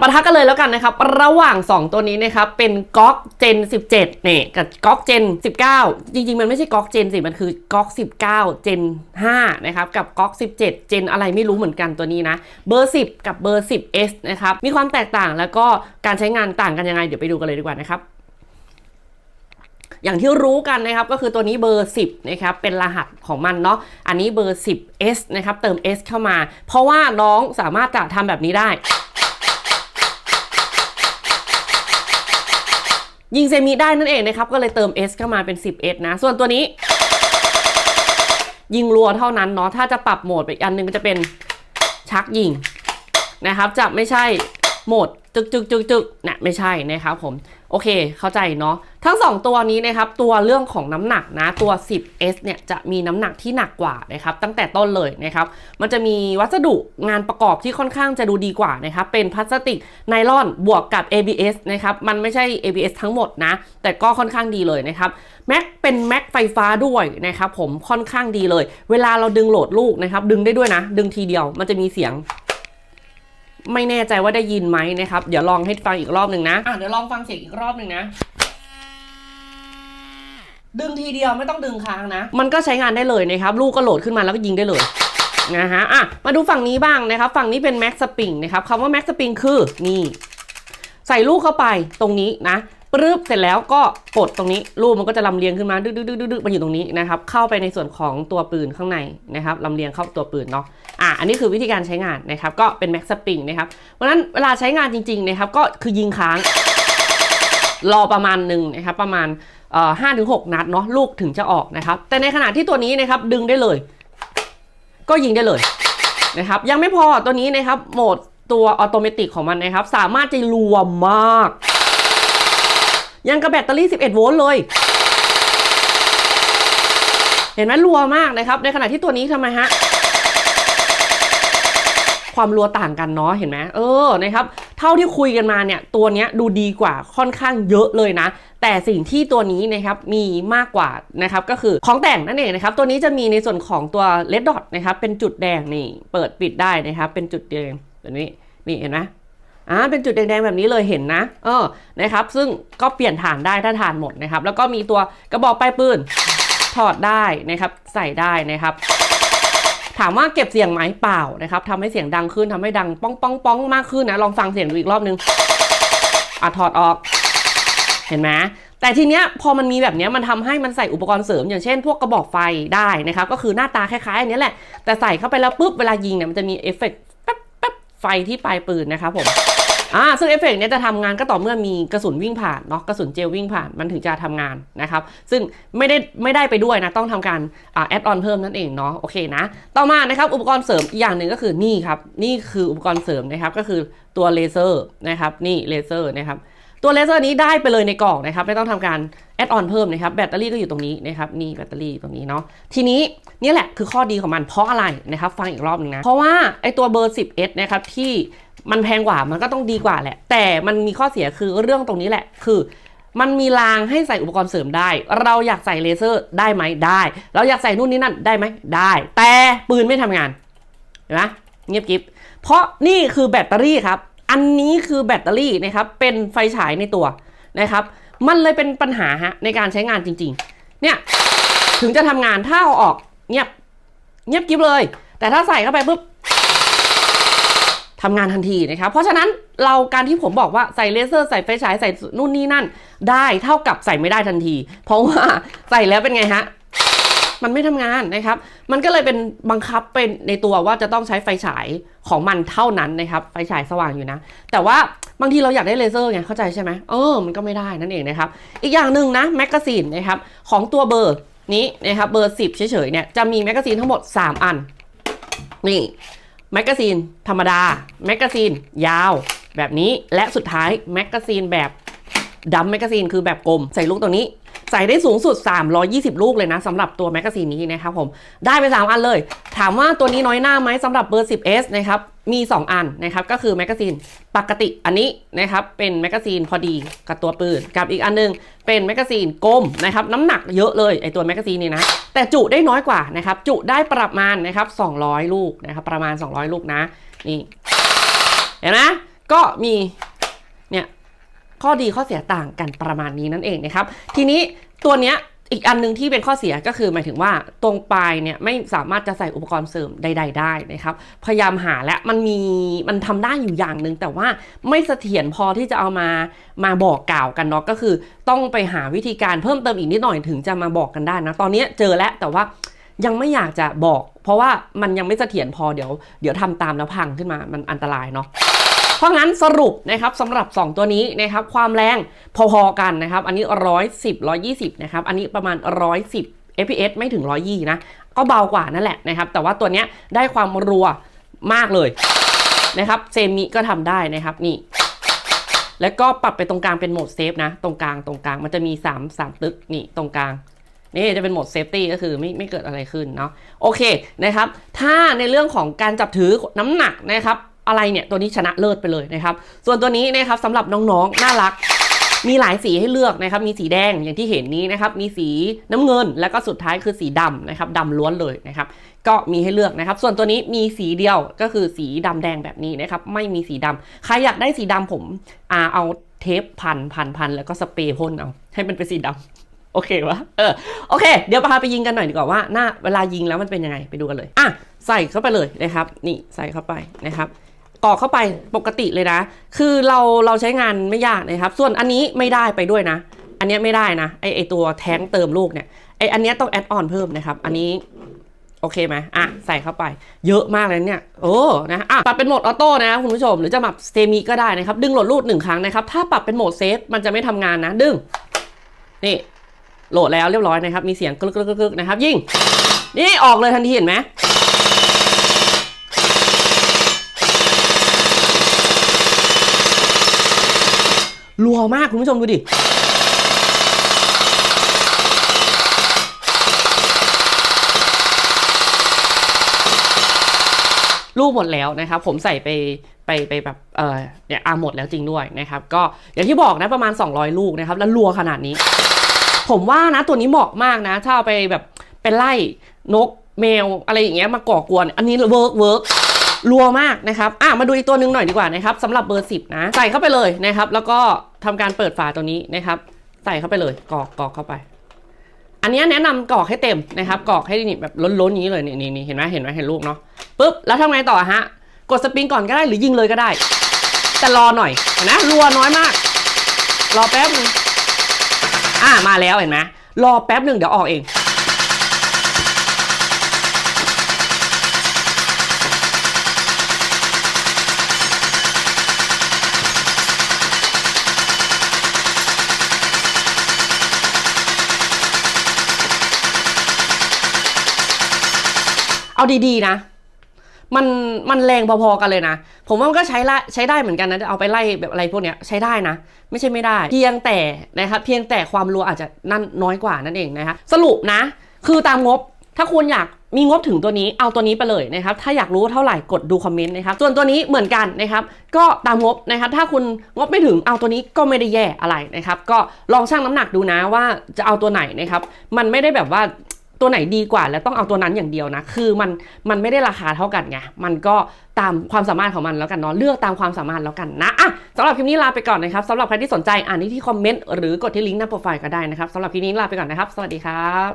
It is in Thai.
ปะทะกันเลยแล้วกันนะครับระหว่าง 2 ตัวนี้นะครับเป็นก๊อกเจน 17เนี่ยกับก๊อกเจน 19 จริงๆ มันไม่ใช่ก๊อกเจนสิมันคือก๊อก 19 เจน5นะครับกับก๊อก17 เจนอะไรไม่รู้เหมือนกันตัวนี้นะเบอร์ 10 กับเบอร์ 10s นะครับมีความแตกต่างแล้วก็การใช้งานต่างกันยังไงเดี๋ยวไปดูกันเลยดีกว่านะครับอย่างที่รู้กันนะครับก็คือตัวนี้เบอร์ 10นะครับเป็นรหัสของมันเนาะอันนี้เบอร์ 10s นะครับเติม s เข้ามา เพราะว่าน้องสามารถจะทำแบบนี้ได้ ยิงเซมิได้นั่นเองนะครับ ก็เลยเติม S เข้ามาเป็น 10S นะ ส่วนตัวนี้ ยิงรัวเท่านั้นเนาะ ถ้าจะปรับโหมดไปอีกอันหนึงก็จะเป็นชักยิงนะครับ จะไม่ใช่โหมด จึกจึกจึกจึกนะไม่ใช่นะครับผมโอเคเข้าใจเนาะทั้ง 2 ตัวนี้นะครับตัวเรื่องของน้ำหนักนะตัว 10S เนี่ยจะมีน้ำหนักที่หนักกว่านะครับตั้งแต่ต้นเลยนะครับมันจะมีวัสดุงานประกอบที่ค่อนข้างจะดูดีกว่านะครับเป็นพลาสติกไนลอนบวกกับ ABS นะครับมันไม่ใช่ ABS ทั้งหมดนะแต่ก็ค่อนข้างดีเลยนะครับแม็กเป็นแม็กไฟฟ้าด้วยนะครับผมค่อนข้างดีเลย เวลาเราดึงโหลดลูกนะครับดึงได้ด้วยนะ ดึงทีเดียวมันจะมีเสียง ไม่แน่ใจว่าได้ยินไหมนะครับ เดี๋ยวลองให้ฟังอีกรอบหนึ่งนะอะเดี๋ยวลองฟังเสียงอีกรอบหนึ่งนะดึงทีเดียวไม่ต้องดึงค้างนะ มันก็ใช้งานได้เลยนะครับ ลูกก็โหลดขึ้นมาแล้วก็ยิงได้เลยนะฮะอะมาดูฝั่งนี้บ้างนะครับ ฝั่งนี้เป็นแม็กสปริงนะครับคำว่าแม็กสปริงคือนี่ ใส่ลูกเข้าไปตรงนี้นะปึ๊บเสร็จแล้วก็กดตรงนี้ลูกมันก็จะลำเลียงขึ้นมาดึ๊ดดึ๊ดดึ๊ดดึ๊ดมาอยู่ตรงนี้นะครับ เข้าไปในส่วนของตัวปืนข้างในนะครับลำเลียงเข้าตัวปืนเนาะ อันนี้คือวิธีการใช้งานนะครับก็เป็นแม็กสปริงนะครับเพราะนั้นเวลาใช้งานจริงๆนะครับก็คือยิงค้าง รอประมาณหนึ่งนะครับประมาณห้าถึงหกนัดเนาะลูกถึงจะออกนะครับ แต่ในขณะที่ตัวนี้นะครับดึงได้เลย ก็ยิงได้เลยนะครับยังไม่พอตัวนี้นะครับโหมดตัวออโตเมติกของมันนะครับ สามารถจะรัวมาก ยังกับแบตเตอรี่ 11 โวลต์เลย เห็นไหมรัวมากนะครับ ในขณะที่ตัวนี้ทำไมฮะ ความรัวต่างกันเนาะเห็นไหมเออนะครับเท่าที่คุยกันมาเนี่ยตัวเนี้ยดูดีกว่าค่อนข้างเยอะเลยนะ แต่สิ่งที่ตัวนี้นะครับมีมากกว่านะครับก็คือของแต่งนั่นเองนะครับตัวนี้จะมีในส่วนของตัว red dot นะครับเป็นจุดแดงนี่เปิดปิดได้นะครับเป็นจุดแดงแบบนี้นี่เห็นไหมอ่าเป็นจุดแดงๆแบบนี้เลยเห็นนะเออนะครับซึ่งก็เปลี่ยนฐานได้ถ้าฐานหมดนะครับแล้วก็มีตัวกระบอกปลายปืนถอดได้นะครับใส่ได้นะครับ ถามว่าเก็บเสียงไหมเปล่านะครับทำให้เสียงดังขึ้นทำให้ดังป้องป้องป้องมากขึ้นนะ ลองฟังเสียงดูอีกรอบนึงอะถอดออก เห็นไหมแต่ทีเนี้ยพอมันมีแบบเนี้ยมันทำให้มันใส่อุปกรณ์เสริม อย่างเช่น พวกกระบอกไฟได้นะครับ ก็คือหน้าตาคล้ายๆอันนี้แหละ แต่ใส่เข้าไปแล้วปุ๊บเวลายิงเนี่ยมันจะมีเอฟเฟกต์แป๊บแป๊บไฟที่ปลายปืนนะครับผม อ่าซึ่งเอฟเฟกต์เนี้ยจะทำงานก็ต่อเมื่อมีกระสุนวิ่งผ่านเนาะกระสุนเจลวิ่งผ่านมันถึงจะทำงานนะครับ ซึ่งไม่ได้ไม่ได้ไปด้วยนะ ต้องทำการอ่าแอดออนเพิ่มนั่นเองเนาะโอเคนะต่อมานะครับอุปกรณ์เสริมอีกอย่างหนึ่งก็คือนี่ครับนี่คืออุปกรณ์เสริมนะครับก็คือตัวเลเซอร์นะครับนี่เลเซอร์นะครับตัวเลเซอร์นี้ได้ไปเลยในกล่องนะครับไม่ต้องทำการแอดออนเพิ่มนะครับแบตเตอรี่ก็อยู่ตรงนี้นะครับนี่แบตเตอรี่ตรงนี้เนาะทีนี้นี่แหละคือข้อดีของมันเพราะอะไรนะครับฟังอีกรอบหนึงนะเพราะว่าไอตัวเบอร์ 10S นะครับที่ มันแพงกว่ามันก็ต้องดีกว่าแหละ แต่มันมีข้อเสียคือเรื่องตรงนี้แหละ คือ มันมีรางให้ใส่อุปกรณ์เสริมได้ เราอยากใส่เลเซอร์ได้ไหมได้ เราอยากใส่นู่นนี่นั่นได้ไหมได้ แต่ปืนไม่ทำงานเห็นไหมเงียบกิบเพราะนี่คือแบตเตอรี่ครับ อันนี้คือแบตเตอรี่นะครับเป็นไฟฉายในตัวนะครับ มันเลยเป็นปัญหาฮะในการใช้งานจริง ๆ เนี่ยถึงจะทำงานถ้าเอาออกเงียบเงียบกิบเลย แต่ถ้าใส่เข้าไปปุ๊บ ทำงานทันทีนะครับ เพราะฉะนั้นเราการที่ผมบอกว่าใส่เลเซอร์ใส่ไฟฉายใส่นู่นนี่นั่น ได้เท่ากับใส่ไม่ได้ทันที เพราะว่าใส่แล้วเป็นไงฮะมันไม่ทำงานนะครับ มันก็เลยเป็นบังคับเป็นในตัวว่าจะต้องใช้ไฟฉายของมันเท่านั้นนะครับ ไฟฉายสว่างอยู่นะ แต่ว่าบางทีเราอยากได้เลเซอร์ไง เข้าใจใช่ไหมเออ มันก็ไม่ได้นั่นเองนะครับ อีกอย่างหนึ่งนะแมกกาซีนนะครับของตัวเบอร์นี้นะครับเบอร์ 10 เฉยๆเนี่ยจะมีแมกกาซีนทั้งหมด 3 อัน นี่ แมกกาซีนธรรมดา แมกกาซีนยาวแบบนี้และสุดท้ายแมกกาซีนแบบดัมแมกกาซีนคือแบบกลม ใส่ลูกตัวนี้ ใส่ได้สูงสุด 320 ลูกเลยนะสำหรับตัวแมกกาซีนนี้นะครับผมได้ไป 3 อันเลย ถามว่าตัวนี้น้อยหน้าไหมสำหรับเบอร์ 10s นะครับมี 2 อันนะครับก็คือแมกกาซีนปกติอันนี้นะครับเป็นแมกกาซีนพอดีกับตัวปืน กับอีกอันนึงเป็นแมกกาซีนกลมนะครับน้ำหนักเยอะเลยไอตัวแมกกาซีนนี่นะแต่จุได้น้อยกว่านะครับจุได้ประมาณนะครับ200 ลูกนะครับประมาณ 200 ลูกนะนี่เห็นไหมก็มีเนี่ย ข้อดีข้อเสียต่างกันประมาณนี้นั่นเองนะครับ ทีนี้ตัวเนี้ยอีกอันหนึงที่เป็นข้อเสียก็คือหมายถึงว่าตรงปลายเนี่ยไม่สามารถจะใส่อุปกรณ์เสริมใด ๆ ได้นะครับ พยายามหาและมันมีมันทำได้อยู่อย่างหนึ่งแต่ว่าไม่เสถียรพอที่จะเอามามาบอกกล่าวกันเนาะก็คือ ต้องไปหาวิธีการเพิ่มเติมอีกนิดหน่อยถึงจะมาบอกกันได้นะ ตอนนี้เจอแล้วแต่ว่ายังไม่อยากจะบอก เพราะว่ามันยังไม่เสถียรพอเดี๋ยวเดี๋ยวทำตามแล้วพังขึ้นมามันอันตรายเนาะ ราะงั้นสรุปนะครับสำหรับ 2 ตัวนี้นะครับความแรงพอๆกันนะครับ อันนี้ 110 120นะครับอันนี้ประมาณ 110 fps ไม่ถึง 120 นะ ก็เบากว่านั่นแหละนะครับ แต่ว่าตัวเนี้ยได้ความรัวมากเลยนะครับเซมิก็ทำได้นะครับนี่แล้วก็ปรับไปตรงกลางเป็นโหมดเซฟนะ ตรงกลางตรงกลางมันจะมี 3 3 ตึกนี่ตรงกลางนี่จะเป็นโหมดเซฟตี้ก็คือไม่ไม่เกิดอะไรขึ้นเนาะโอเคนะครับ ถ้าในเรื่องของการจับถือน้ำหนักนะครับ อะไรเนี่ยตัวนี้ชนะเลิศไปเลยนะครับ ส่วนตัวนี้นะครับสำหรับน้องๆ น่ารัก มีหลายสีให้เลือกนะครับ มีสีแดงอย่างที่เห็นนี้นะครับ มีสีน้ำเงิน แล้วก็สุดท้ายคือสีดำนะครับดำล้วนเลยนะครับ ก็มีให้เลือกนะครับ ส่วนตัวนี้มีสีเดียวก็คือสีดำแดงแบบนี้นะครับ ไม่มีสีดำใครอยากได้สีดำผมอาเอาเทปพันพันพันแล้วก็สเปรย์พ่นเอา ให้มันเป็นสีดำโอเควะเออ โอเค เดี๋ยวพาไปยิงกันหน่อยดีกว่าว่าหน้าเวลายิงแล้วมันเป็นยังไงไปดูกันเลย อะ ใส่เข้าไปเลยนะครับ นี่ใส่เข้าไปนะครับ กรอเข้าไปปกติเลยนะ คือเราเราใช้งานไม่ยากนะครับ ส่วนอันนี้ไม่ได้ไปด้วยนะ อันนี้ไม่ได้นะไอไอตัวแท้งเติมลูกเนี่ยไออันนี้ต้องแอดออนเพิ่มนะครับ อันนี้โอเคไหมอะ ใส่เข้าไป เยอะมากเลยเนี่ย โอ้ นะ อะ ปรับเป็นโหมดออโต้นะคุณผู้ชม หรือจะปรับเซมิก็ได้นะครับ ดึงโหลดรูดหนึ่งครั้งนะครับ ถ้าปรับเป็นโหมดเซฟมันจะไม่ทำงานนะ ดึง นี่ โหลดแล้วเรียบร้อยนะครับ มีเสียงกรึกกรึกกรึกนะครับ ยิงนี่ออกเลยทันทีเห็นไหม รัวมากคุณผู้ชมดูดิลูกหมดแล้วนะครับ ผมใส่ไปไปไปแบบเออเนี่ยอาหมดแล้วจริงด้วยนะครับ ก็อย่างที่บอกนะประมาณ 200 ลูกนะครับ แล้วรัวขนาดนี้ ผมว่านะตัวนี้เหมาะมากนะ ถ้าเอาไปแบบเป็นไล่นกแมวอะไรอย่างเงี้ยมาก่อกวน อันนี้เวิร์กเวิร์ก รัวมากนะครับอะมาดูอีกตัวหนึ่งหน่อยดีกว่านะครับสำหรับเบอร์ 10 นะ ใส่เข้าไปเลยนะครับ แล้วก็ทำการเปิดฝาตัวนี้นะครับ ใส่เข้าไปเลยกรอกกรอกเข้าไป อันนี้แนะนำกรอกให้เต็มนะครับกรอกให้นี่แบบล้นๆอย่างนี้เลยนี่นี่นี่เห็นไหมเห็นไหมเห็นลูกเนาะปุ๊บแล้วทำไงต่อฮะกดสปริงก่อนก็ได้หรือยิงเลยก็ได้ แต่รอหน่อยนไหมรัวน้อยมาก รอแป๊บนึงอ่ามาแล้วเห็นไหมรอแป๊บหนึ่งเดี๋ยวออกเอง เอาดีๆนะ มันมันแรงพอๆกันเลยนะ ผมว่ามันก็ใช้ละใช้ได้เหมือนกันนะจะเอาไปไล่แบบอะไรพวกเนี้ยใช้ได้นะ ไม่ใช่ไม่ได้ เพียงแต่นะครับเพียงแต่ความรัวอาจจะนั่นน้อยกว่านั่นเองนะคะสรุปนะ คือตามงบถ้าคุณอยากมีงบถึงตัวนี้เอาตัวนี้ไปเลยนะครับ ถ้าอยากรู้เท่าไหร่กดดูคอมเมนต์นะครับ ส่วนตัวนี้เหมือนกันนะครับ ก็ตามงบนะครับ ถ้าคุณงบไม่ถึงเอาตัวนี้ก็ไม่ได้แย่อะไรนะครับ ก็ลองชั่งน้ำหนักดูนะว่าจะเอาตัวไหนนะครับ มันไม่ได้แบบว่า ตัวไหนดีกว่า แล้วต้องเอาตัวนั้นอย่างเดียวนะ คือมันมันไม่ได้ราคาเท่ากันไง มันก็ตามความสามารถของมันแล้วกันเนาะ เลือกตามความสามารถแล้วกันนะอะสำหรับคลิปนี้ลาไปก่อนนะครับสำหรับใครที่สนใจอ่านที่ที่คอมเมนต์หรือกดที่ลิงก์หน้าโปรไฟล์ก็ได้นะครับสำหรับคลิปนี้ลาไปก่อนนะครับ สวัสดีครับ